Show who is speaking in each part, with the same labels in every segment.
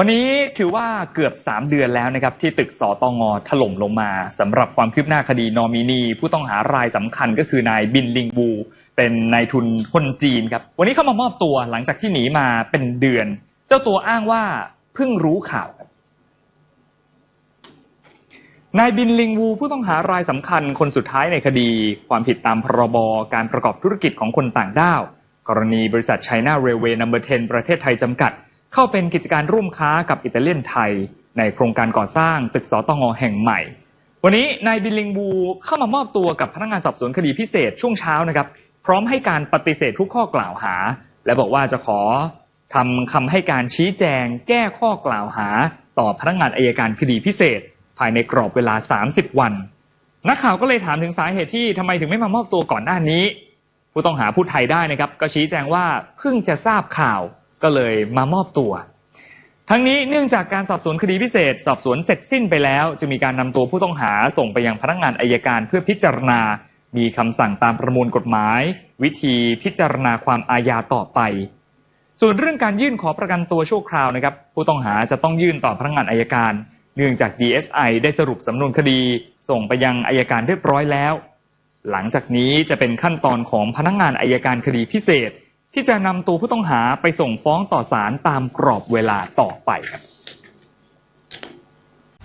Speaker 1: วันนี้ถือว่าเกือบ 3 เดือนแล้วนะครับที่ตึกสตงถล่มลงมาสำหรับความคืบหน้าคดีนอมินี ผู้ต้องหารายสำคัญก็คือนายบินลิงวูเป็นนายทุนคนจีนครับ วันนี้เข้ามามอบตัวหลังจากที่หนีมาเป็นเดือน เจ้าตัวอ้างว่าเพิ่งรู้ข่าวครับนายบินลิงวูผู้ต้องหารายสำคัญคนสุดท้ายในคดี ความผิดตามพรบการประกอบธุรกิจของคนต่างด้าว กรณีบริษัท China Railway No. 10ประเทศไทยจำกัด เข้าเป็นกิจการร่วมค้ากับอิตาเลียนไทย ในโครงการก่อสร้างตึกสตงแห่งใหม่ วันนี้นายบินลิงวูเข้ามามอบตัวกับพนักงานสอบสวนคดีพิเศษช่วงเช้านะครับ พร้อมให้การปฏิเสธทุกข้อกล่าวหา และบอกว่าจะขอทำคำให้การชี้แจง แก้ข้อกล่าวหา ต่อพนักงานอายการคดีพิเศษ ภายในกรอบเวลา 30 วันนักข่าวก็เลยถามถึงสาเหตุที่ทำไมถึงไม่มามอบตัวก่อนหน้านี้ ผู้ต้องหาพูดไทยได้นะครับ ก็ชี้แจงว่าเพิ่งจะทราบข่าว ก็เลยมามอบตัว ทั้งนี้เนื่องจากการสอบสวนคดีพิเศษ สอบสวนเสร็จสิ้นไปแล้ว จะมีการนำตัวผู้ต้องหาส่งไปยังพนักงานอายการเพื่อพิจารณา มีคำสั่งตามประมวลกฎหมาย วิธีพิจารณาความอาญาต่อไป ส่วนเรื่องการยื่นขอประกันตัวชั่วคราวนะครับ ผู้ต้องหาจะต้องยื่นต่อพนักงานอายการเนื่องจาก DSI ได้สรุปสำนวนคดี ส่งไปยังอายการเรียบร้อยแล้ว หลังจากนี้จะเป็นขั้นตอนของพนักงานอายการคดีพิเศษ ที่จะนำตัวผู้ต้องหาไปส่งฟ้องต่อศาลตามกรอบเวลาต่อไปครับ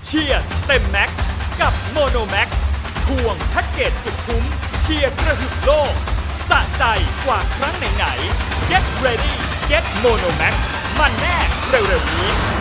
Speaker 2: เชียร์เต็มแม็กกับโมโนแม็กทวงแพ็กเกจสุดคุ้มเชียร์กระหึ่มโลกสะใจกว่าครั้งไหนๆ Get ready Get Mono Max มันแน่เร็วๆนี้